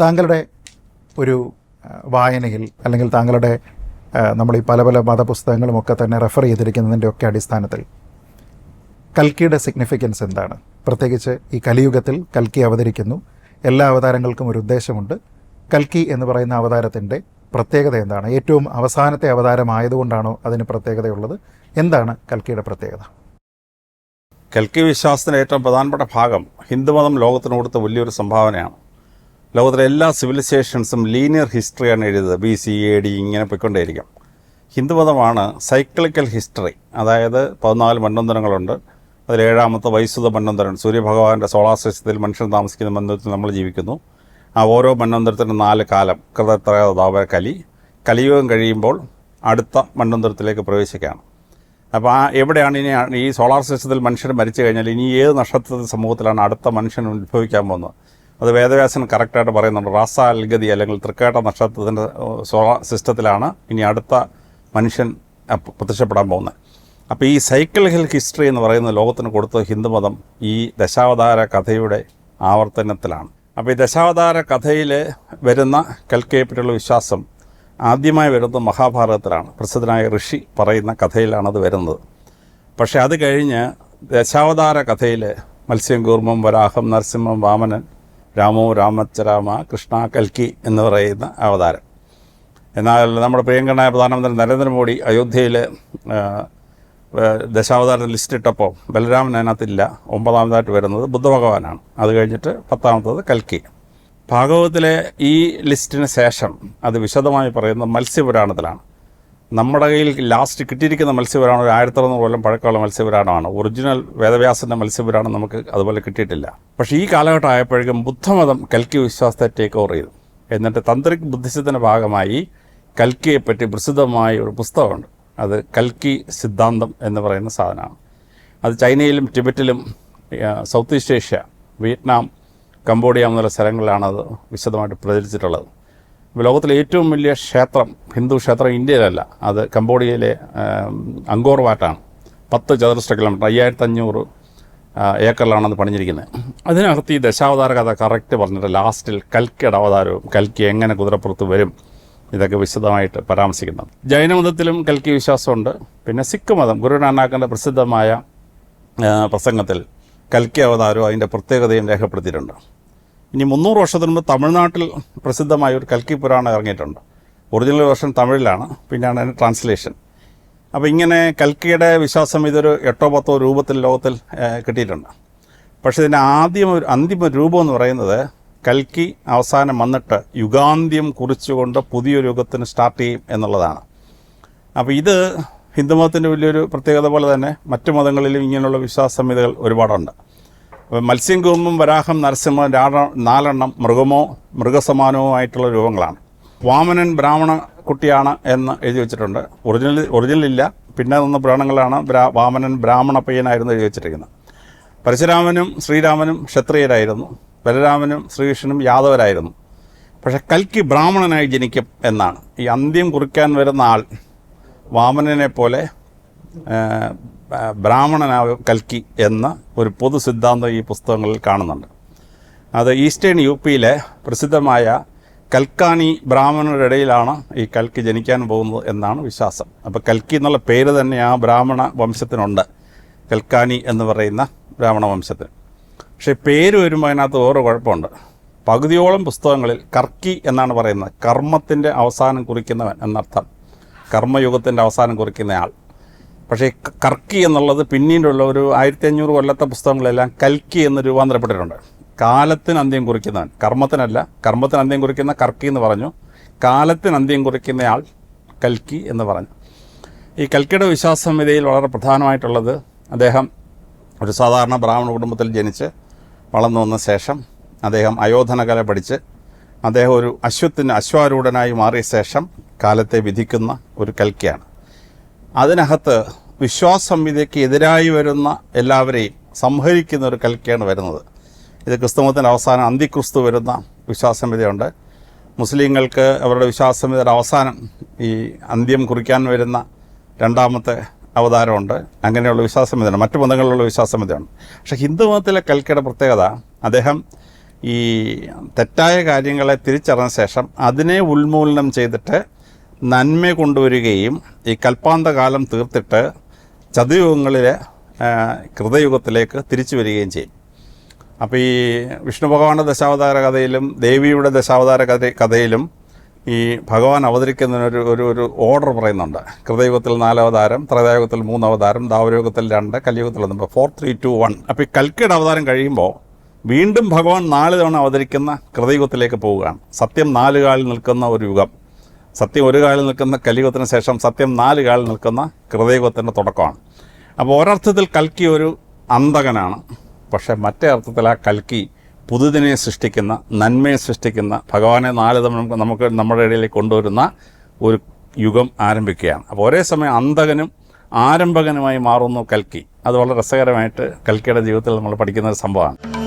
താങ്കളുടെ ഒരു വായനയിൽ അല്ലെങ്കിൽ താങ്കളുടെ നമ്മൾ ഈ പല പല മതപുസ്തകങ്ങളും ഒക്കെ തന്നെ റെഫർ ചെയ്തിരിക്കുന്നതിന്റെ ഒക്കെ അടിസ്ഥാനത്തിൽ കൽക്കിയുടെ സിഗ്നിഫിക്കൻസ് എന്താണ്? പ്രത്യേകിച്ച് ഈ കലിയുഗത്തിൽ കൽക്കി അവതരിക്കുന്നു. എല്ലാ അവതാരങ്ങൾക്കും ഒരു ഉദ്ദേശമുണ്ട്. കൽക്കി എന്ന് പറയുന്ന അവതാരത്തിന്റെ പ്രത്യേകത എന്താണ്? ഏറ്റവും അവസാനത്തെ അവതാരമായതുകൊണ്ടാണോ അതിന് പ്രത്യേകതയുള്ളത്? എന്താണ് കൽക്കിയുടെ പ്രത്യേകത? കൽക്കി വിശ്വാസത്തിന്റെ ഏറ്റവും പ്രധാനപ്പെട്ട ഭാഗം ഹിന്ദുമതം ലോകത്തിന് കൊടുത്ത വലിയൊരു സംഭാവനയാണ്. ലോകത്തിലെ എല്ലാ സിവിലൈസേഷൻസും ലീനിയർ ഹിസ്റ്ററിയാണ് എഴുതിയത്. ബി സി എ ഡി ഇങ്ങനെ പോയിക്കൊണ്ടേയിരിക്കും. ഹിന്ദുമതമാണ് സൈക്ലിക്കൽ ഹിസ്റ്ററി. അതായത് പതിനാല് മണ്ണന്തരങ്ങളുണ്ട്. അതിൽ ഏഴാമത്തെ വൈസുത മന്വന്തരം സൂര്യഭഗവാന്റെ സോളാർ സിസ്റ്റത്തിൽ മനുഷ്യൻ താമസിക്കുന്ന മന്വന്തരത്തിൽ നമ്മൾ ജീവിക്കുന്നു. ആ ഓരോ മന്വന്തരത്തിനും നാല് കാലം. കൃതത്രയോദാവ കലി. കലിയുഗം കഴിയുമ്പോൾ അടുത്ത മണ്ണന്തരത്തിലേക്ക് പ്രവേശിക്കുകയാണ്. അപ്പോൾ ആ എവിടെയാണ് ഇനി ഈ സോളാർ സിസ്റ്റത്തിൽ മനുഷ്യർ മരിച്ചു കഴിഞ്ഞാൽ ഇനി ഏത് നക്ഷത്ര സമൂഹത്തിലാണ് അടുത്ത മനുഷ്യൻ ഉത്ഭവിക്കാൻ പോകുന്നത്? അത് വേദവ്യാസൻ കറക്റ്റായിട്ട് പറയുന്നുണ്ട്. റാസ അൽഗതി അല്ലെങ്കിൽ തൃക്കേട്ട നക്ഷത്രത്തിന്റെ സോളാർ സിസ്റ്റത്തിലാണ് ഇനി അടുത്ത മനുഷ്യൻ പ്രത്യക്ഷപ്പെടാൻ പോകുന്നത്. അപ്പോൾ ഈ സൈക്കിൾ ഹിൽ ഹിസ്റ്ററി എന്ന് പറയുന്ന ലോകത്തിന് കൊടുത്ത ഹിന്ദുമതം ഈ ദശാവതാര കഥയുടെ ആവർത്തനത്തിലാണ്. അപ്പോൾ ഈ ദശാവതാര കഥയിൽ വരുന്ന കൽക്കയെപ്പറ്റിയുള്ള വിശ്വാസം ആദ്യമായി വരുന്നത് മഹാഭാരതത്തിലാണ്. പ്രസിദ്ധനായ ഋഷി പറയുന്ന കഥയിലാണ് അത് വരുന്നത്. പക്ഷേ അത് കഴിഞ്ഞ് ദശാവതാര കഥയിൽ മത്സ്യം കൂർമ്മം വരാഹം നരസിംഹം വാമനൻ രാമോ രാമച്ചരാമ കൃഷ്ണ കൽക്കി എന്ന് പറയുന്ന അവതാരം. എന്നാൽ നമ്മുടെ പ്രിയങ്കരനായ പ്രധാനമന്ത്രി നരേന്ദ്രമോദി അയോധ്യയിൽ ദശാവതാരം ലിസ്റ്റ് ഇട്ടപ്പോൾ ബലരാമൻ അതിനകത്തില്ല. ഒമ്പതാമതായിട്ട് വരുന്നത് ബുദ്ധഭഗവാനാണ്. അത് കഴിഞ്ഞിട്ട് പത്താമത്തത് കൽക്കി. ഭാഗവതത്തിലെ ഈ ലിസ്റ്റിന് ശേഷം അത് വിശദമായി പറയുന്നത് മത്സ്യപുരാണത്തിലാണ്. നമ്മുടെ കയ്യിൽ ലാസ്റ്റ് കിട്ടിയിരിക്കുന്ന മത്സ്യപുരാണം ഒരു ആയിരത്തി അറുന്നൂറ് കൊല്ലം പഴക്കമുള്ള മത്സ്യപുരാണമാണ് ഒറിജിനൽ വേദവ്യാസന്റെ മത്സ്യപുരാണം നമുക്ക് അതുപോലെ കിട്ടിയിട്ടില്ല. പക്ഷേ ഈ കാലഘട്ടം ആയപ്പോഴേക്കും ബുദ്ധമതം കൽക്കി വിശ്വാസത്തെ ടേക്ക് ഓവർ ചെയ്തു. എന്നിട്ട് തന്ത്രിക് ബുദ്ധിസത്തിന്റെ ഭാഗമായി കൽക്കിയെപ്പറ്റി പ്രസിദ്ധമായ ഒരു പുസ്തകമുണ്ട്. അത് കൽക്കി സിദ്ധാന്തം എന്ന് പറയുന്ന സാധനമാണ്. അത് ചൈനയിലും ടിബറ്റിലും south east Asia Vietnam Cambodia എന്നുള്ള സ്ഥലങ്ങളിലാണ് അത് വിശദമായിട്ട് പ്രചരിച്ചിട്ടുള്ളത്. ലോകത്തിലെ ഏറ്റവും വലിയ ക്ഷേത്രം ഹിന്ദു ക്ഷേത്രം ഇന്ത്യയിലല്ല. അത് കംബോഡിയയിലെ അങ്കോർ വാട്ടാണ്. പത്ത് ചതുരശ്ര കിലോമീറ്റർ അയ്യായിരത്തി അഞ്ഞൂറ് ഏക്കറിലാണ് അത് പണിഞ്ഞിരിക്കുന്നത്. അതിനകത്ത് ഈ ദശാവതാര കഥ കറക്റ്റ് പറഞ്ഞിട്ട് ലാസ്റ്റിൽ കൽക്കിയുടെ അവതാരവും കൽക്കി എങ്ങനെ കുതിരപ്പുറത്ത് വരും ഇതൊക്കെ വിശദമായിട്ട് പരാമർശിക്കുന്നത് ജൈനമതത്തിലും കൽക്കി വിശ്വാസമുണ്ട്. പിന്നെ സിഖ് മതം ഗുരു നാനാക്കിന്റെ പ്രസിദ്ധമായ പ്രസംഗത്തിൽ കൽക്കി അവതാരവും അതിന്റെ പ്രത്യേകതയും രേഖപ്പെടുത്തിയിട്ടുണ്ട്. ഇനി മുന്നൂറ് വർഷത്തിന് മുമ്പ് തമിഴ്നാട്ടിൽ പ്രസിദ്ധമായ ഒരു കൽക്കി പുരാണം ഇറങ്ങിയിട്ടുണ്ട്. ഒറിജിനൽ വേർഷൻ തമിഴിലാണ് പിന്നെയാണ് അതിന്റെ ട്രാൻസ്ലേഷൻ അപ്പോൾ ഇങ്ങനെ കൽക്കിയുടെ വിശ്വാസം ഇതൊരു എട്ടോ പത്തോ രൂപത്തിൽ ലോകത്തിൽ കിട്ടിയിട്ടുണ്ട്. പക്ഷേ ഇതിന്റെ ആദ്യം ഒരു അന്തിമ രൂപം എന്ന് പറയുന്നത് കൽക്കി അവസാനം വന്നിട്ട് യുഗാന്ത്യം കുറിച്ചുകൊണ്ട് പുതിയൊരു യുഗത്തിന് സ്റ്റാർട്ട് ചെയ്യും എന്നുള്ളതാണ്. അപ്പോൾ ഇത് ഹിന്ദുമതത്തിന്റെ വലിയൊരു പ്രത്യേകത പോലെ തന്നെ മറ്റു മതങ്ങളിലും ഇങ്ങനെയുള്ള വിശ്വാസ സംഹിതകൾ ഒരുപാടുണ്ട്. അപ്പോൾ മത്സ്യം കൂർമ്മം വരാഹം നരസിംഹം നാലെണ്ണം മൃഗമോ മൃഗസമാനമോ ആയിട്ടുള്ള രൂപങ്ങളാണ്. വാമനൻ ബ്രാഹ്മണ കുട്ടിയാണ് എന്ന് എഴുതി വെച്ചിട്ടുണ്ട്. ഒറിജിനൽ ഒറിജിനൽ ഇല്ല. പിന്നെ വന്ന പുരാണങ്ങളാണ് ബ്രാ വാമനൻ ബ്രാഹ്മണ പയ്യനായിരുന്നു എഴുതി വെച്ചിരിക്കുന്നത്. പരശുരാമനും ശ്രീരാമനും ക്ഷത്രിയരായിരുന്നു. ബലരാമനും ശ്രീകൃഷ്ണനും യാദവരായിരുന്നു. പക്ഷെ കൽക്കി ബ്രാഹ്മണനായി ജനിക്കും എന്നാണ്. ഈ അന്ത്യം കുറിക്കാൻ വരുന്ന ആൾ വാമനനെ പോലെ ബ്രാഹ്മണനാവും കൽക്കി എന്ന ഒരു പൊതു സിദ്ധാന്തം ഈ പുസ്തകങ്ങളിൽ കാണുന്നുണ്ട്. അത് ഈസ്റ്റേൺ യു പിയിലെ പ്രസിദ്ധമായ കൽക്കാനി ബ്രാഹ്മണരുടെ ഇടയിലാണ് ഈ കൽക്കി ജനിക്കാൻ പോകുന്നത് എന്നാണ് വിശ്വാസം. അപ്പോൾ കൽക്കി എന്നുള്ള പേര് തന്നെ ആ ബ്രാഹ്മണ വംശത്തിനുണ്ട്. കൽക്കാനി എന്ന് പറയുന്ന ബ്രാഹ്മണ വംശത്തിന്. പക്ഷേ പേര് വരുമ്പോൾ അതിനകത്ത് ഓരോ കുഴപ്പമുണ്ട്. പകുതിയോളം പുസ്തകങ്ങളിൽ കർക്കി എന്നാണ് പറയുന്നത്. കർമ്മത്തിന്റെ അവസാനം കുറിക്കുന്നവൻ എന്നർത്ഥം. കർമ്മയുഗത്തിന്റെ അവസാനം കുറിക്കുന്നയാൾ പക്ഷേ കർക്കി എന്നുള്ളത് പിന്നീടുള്ള ഒരു ആയിരത്തി അഞ്ഞൂറ് കൊല്ലത്തെ പുസ്തകങ്ങളെല്ലാം കൽക്കി എന്ന് രൂപാന്തരപ്പെട്ടിട്ടുണ്ട്. കാലത്തിന് അന്ത്യം കുറിക്കുന്നവൻ കർമ്മത്തിനല്ല കർമ്മത്തിന് അന്ത്യം കുറിക്കുന്ന കർക്കി എന്ന് പറഞ്ഞു. കാലത്തിന് അന്ത്യം കുറിക്കുന്നയാൾ കൽക്കി എന്ന് പറഞ്ഞു. ഈ കൽക്കിയുടെ വിശ്വാസ സംഹിതയിൽ വളരെ പ്രധാനമായിട്ടുള്ളത് അദ്ദേഹം ഒരു സാധാരണ ബ്രാഹ്മണ കുടുംബത്തിൽ ജനിച്ച് വളർന്നു വന്ന ശേഷം അദ്ദേഹം അയോധനകല പഠിച്ച് അദ്ദേഹം ഒരു അശ്വത്തിന് അശ്വാരൂഢനായി മാറിയ ശേഷം കാലത്തെ വിധിക്കുന്ന ഒരു കൽക്കിയാണ്. അതിനകത്ത് വിശ്വാസ സംഹിതയ്ക്ക് എതിരായി വരുന്ന എല്ലാവരെയും സംഹരിക്കുന്ന ഒരു കൽക്കയാണ് വരുന്നത്. ഇത് ക്രിസ്തുമതത്തിന്റെ അവസാനം അന്തിക്രിസ്തു വരുന്ന വിശ്വാസ സംഹിതയുണ്ട് മുസ്ലിങ്ങൾക്ക് അവരുടെ വിശ്വാസ സംഹിതയുടെ അവസാനം ഈ അന്ത്യം കുറിക്കാൻ വരുന്ന രണ്ടാമത്തെ അവതാരമുണ്ട്. അങ്ങനെയുള്ള വിശ്വാസ സംഹിതയാണ് മറ്റു മതങ്ങളിലുള്ള വിശ്വാസ സംഹിതയുണ്ട് പക്ഷേ ഹിന്ദു മതത്തിലെ കൽക്കയുടെ പ്രത്യേകത അദ്ദേഹം ഈ തെറ്റായ കാര്യങ്ങളെ തിരിച്ചറിഞ്ഞ ശേഷം അതിനെ ഉന്മൂലനം ചെയ്തിട്ട് നന്മ കൊണ്ടുവരികയും ഈ കൽപ്പാന്തകാലം തീർത്തിട്ട് ചതുയുഗങ്ങളിലെ കൃതയുഗത്തിലേക്ക് തിരിച്ചു വരികയും ചെയ്യും. അപ്പോൾ ഈ വിഷ്ണു ഭഗവാന്റെ ദശാവതാര കഥയിലും ദേവിയുടെ ദശാവതാര കഥ കഥയിലും ഈ ഭഗവാൻ അവതരിക്കുന്നതിനൊരു ഒരു ഒരു ഓർഡർ പറയുന്നുണ്ട്. കൃതയുഗത്തിൽ നാലവതാരം ത്രേതായുഗത്തിൽ മൂന്നവതാരം ദാവരയുഗത്തിൽ രണ്ട് കലിയുഗത്തിൽ ഒന്ന്. ഫോർ ത്രീ ടു വൺ അപ്പോൾ ഈ കൽക്കിയുടെ അവതാരം കഴിയുമ്പോൾ വീണ്ടും ഭഗവാൻ നാല് തവണ അവതരിക്കുന്ന കൃതയുഗത്തിലേക്ക് പോവുകയാണ്. സത്യം നാലുകാലിൽ നിൽക്കുന്ന ഒരു യുഗം. സത്യം ഒരു കാലിൽ നിൽക്കുന്ന കലിയുഗത്തിന് ശേഷം സത്യം നാല് കാലിൽ നിൽക്കുന്ന കൃതയുഗത്തിന്റെ തുടക്കമാണ്. അപ്പോൾ ഒരർത്ഥത്തിൽ കൽക്കി ഒരു അന്തകനാണ് പക്ഷേ മറ്റേ അർത്ഥത്തിൽ ആ കൽക്കി പുതുതിനെ സൃഷ്ടിക്കുന്ന നന്മയെ സൃഷ്ടിക്കുന്ന ഭഗവാനെ നാല് നമുക്ക് നമുക്ക് നമ്മുടെ ഇടയിലേക്ക് കൊണ്ടുവരുന്ന ഒരു യുഗം ആരംഭിക്കുകയാണ്. അപ്പോൾ ഒരേ സമയം അന്തകനും ആരംഭകനുമായി മാറുന്നു കൽക്കി. അത് വളരെ രസകരമായിട്ട് കൽക്കിയുടെ ജീവിതത്തിൽ നമ്മൾ പഠിക്കുന്ന ഒരു സംഭവമാണ്.